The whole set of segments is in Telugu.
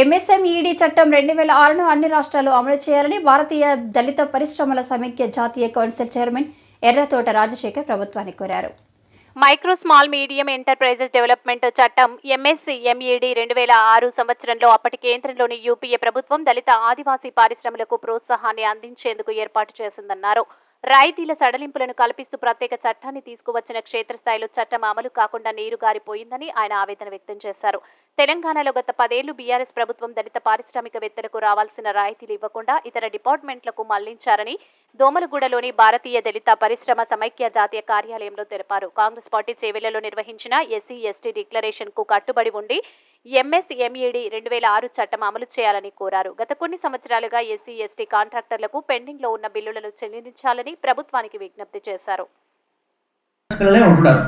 ఎంఎస్ఎంఈడి చట్టం రెండు వేల ఆరును అన్ని రాష్ట్రాలు అమలు చేయాలని భారతీయ దళిత పరిశ్రమల సమైక్య జాతీయ కౌన్సిల్ చైర్మన్ ఎర్రతోట రాజశేఖర్ ప్రభుత్వాన్ని కోరారు. Micro small medium enterprises development చట్టం ఎంఎస్సి ఎంఈడి రెండు వేల ఆరు సంవత్సరంలో అప్పటి కేంద్రంలోని యూపీఏ ప్రభుత్వం దళిత ఆదివాసీ పారిశ్రమలకు ప్రోత్సాహాన్ని అందించేందుకు ఏర్పాటు చేసిందన్నారు. రాయితీల సడలింపులను కల్పిస్తూ ప్రత్యేక చట్టాన్ని తీసుకువచ్చిన క్షేత్రస్థాయిలో చట్టం అమలు కాకుండా నీరు గారిపోయిందని ఆయన ఆవేదన వ్యక్తం చేశారు. తెలంగాణలో గత పదేళ్ళు బీఆర్ఎస్ ప్రభుత్వం దళిత పారిశ్రామికవేత్తలకు రావాల్సిన రాయితీలు ఇవ్వకుండా ఇతర డిపార్ట్మెంట్లకు మళ్ళించారని దోమలగూడలోని భారతీయ దళిత పరిశ్రమ సమైక్య జాతీయ కార్యాలయంలో తెలిపారు. కాంగ్రెస్ పార్టీ చేవెళ్ళలో నిర్వహించిన ఎస్సీ ఎస్టీ డిక్లరేషన్కు కట్టుబడి ఉండి ఎంఎస్ఎంఈడి రెండు వేల ఆరు చట్టం అమలు చేయాలని కోరారు. గత కొన్ని సంవత్సరాలుగా ఎస్సీ ఎస్టీ కాంట్రాక్టర్లకు పెండింగ్లో ఉన్న బిల్లులను చెల్లించాలని ప్రభుత్వానికి విజ్ఞప్తి చేశారు. పిల్లలే ఉంటున్నారు.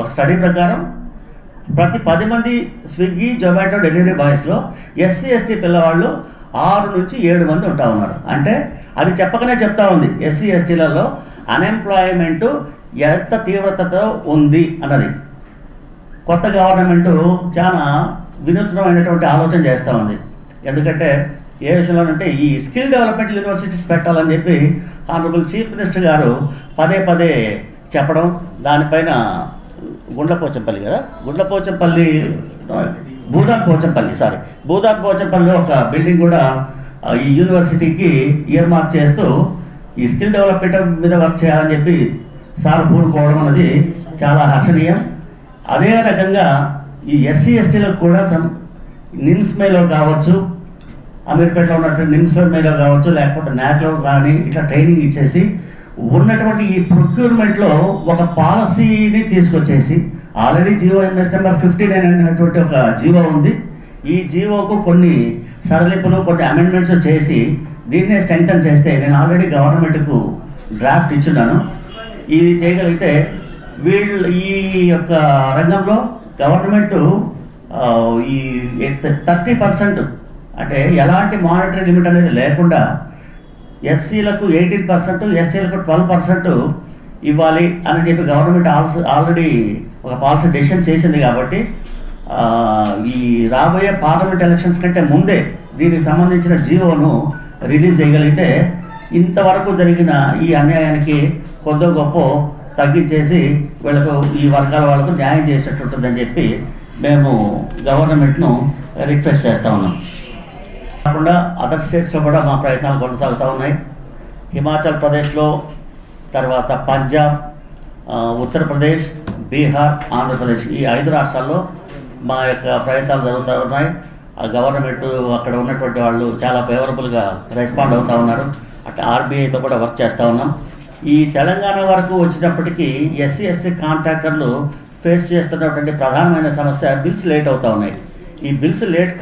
ఒక స్టడీ ప్రకారం ప్రతి పది మంది స్విగ్గీ జొమాటో డెలివరీ బాయ్స్లో ఎస్సీ ఎస్టీ పిల్లవాళ్ళు ఆరు నుంచి ఏడు మంది ఉంటా ఉన్నారు. అంటే అది చెప్పకనే చెప్తా ఉంది. ఎస్సీ ఎస్టీలలో అన్ఎంప్లాయ్మెంటు ఎంత తీవ్రతతో ఉంది అన్నది. కొత్త గవర్నమెంటు చాలా వినూత్నమైనటువంటి ఆలోచన చేస్తూ ఉంది. ఎందుకంటే ఏ విషయంలోనంటే ఈ స్కిల్ డెవలప్మెంట్ యూనివర్సిటీస్ పెట్టాలని చెప్పి ఆనరబుల్ చీఫ్ మినిస్టర్ గారు పదే పదే చెప్పడం దానిపైన గుండ్లపోచంపల్లి కదా? గుండ్లపోచంపల్లి భూదాన్ పోచంపల్లి సారీ భూదాన్ పోచంపల్లి ఒక బిల్డింగ్ కూడా ఈ యూనివర్సిటీకి ఇయర్ మార్క్ చేస్తూ ఈ స్కిల్ డెవలప్మెంట్ మీద వర్క్ చేయాలని చెప్పి సార్ పూనుకోవడం అనేది చాలా హర్షణీయం. అదే రకంగా ఈ ఎస్సీ ఎస్టీలకు కూడా సమ్ నిమ్స్ మేలో కావచ్చు అమీర్పేటలో ఉన్నటువంటి నిమ్స్లో మేలో కావచ్చు లేకపోతే నాట్లో కానీ ఇట్లా ట్రైనింగ్ ఇచ్చేసి ఉన్నటువంటి ఈ ప్రొక్యూర్మెంట్లో ఒక పాలసీని తీసుకొచ్చేసి already GO MS number fifty nine అనేటువంటి ఒక జియో ఉంది. ఈ జీవోకు కొన్ని సడలింపులు కొన్ని అమెండ్మెంట్స్ చేసి దీన్నే స్ట్రెంగ్తన్ చేస్తే నేను ఆల్రెడీ గవర్నమెంట్కు డ్రాఫ్ట్ ఇచ్చున్నాను. ఇది చేయగలిగితే వీళ్ళు ఈ యొక్క రంగంలో గవర్నమెంట్ ఈ థర్టీ పర్సెంట్ అంటే ఎలాంటి మానిటరీ లిమిట్ అనేది లేకుండా ఎస్సీలకు ఎయిటీన్ పర్సెంట్ ఎస్టీలకు ట్వెల్వ్ పర్సెంట్ ఇవ్వాలి అని చెప్పి గవర్నమెంట్ ఆల్సో ఆల్రెడీ ఒక పాలసీ డెసిషన్ చేసింది కాబట్టి ఈ రాబోయే పార్లమెంట్ ఎలక్షన్స్ కంటే ముందే దీనికి సంబంధించిన జీవోను రిలీజ్ చేయగలిగితే ఇంతవరకు జరిగిన ఈ అన్యాయానికి కొద్దో గొప్ప తగ్గించేసి వీళ్ళకు ఈ వర్గాల వాళ్ళకు న్యాయం చేసినట్టు ఉంటుందని చెప్పి మేము గవర్నమెంట్ను రిక్వెస్ట్ చేస్తూ ఉన్నాం. కాకుండా అదర్ స్టేట్స్లో కూడా మా ప్రయత్నాలు కొనసాగుతూ ఉన్నాయి. హిమాచల్ ప్రదేశ్లో తర్వాత పంజాబ్ ఉత్తరప్రదేశ్ బీహార్ ఆంధ్రప్రదేశ్ ఈ ఐదు రాష్ట్రాల్లో మా యొక్క ప్రయత్నాలు జరుగుతూ ఉన్నాయి. ఆ గవర్నమెంట్ అక్కడ ఉన్నటువంటి వాళ్ళు చాలా ఫేవరబుల్గా రెస్పాండ్ అవుతూ ఉన్నారు. అట్లా ఆర్బీఐతో కూడా వర్క్ చేస్తూ ఉన్నాం. ఈ తెలంగాణ వరకు వచ్చినప్పటికీ ఎస్సీ ఎస్టీ కాంట్రాక్టర్లు ఫేస్ చేస్తున్నటువంటి ప్రధానమైన సమస్య బిల్స్ లేట్ అవుతా ఉన్నాయి. ఈ బిల్స్ లేట్ కా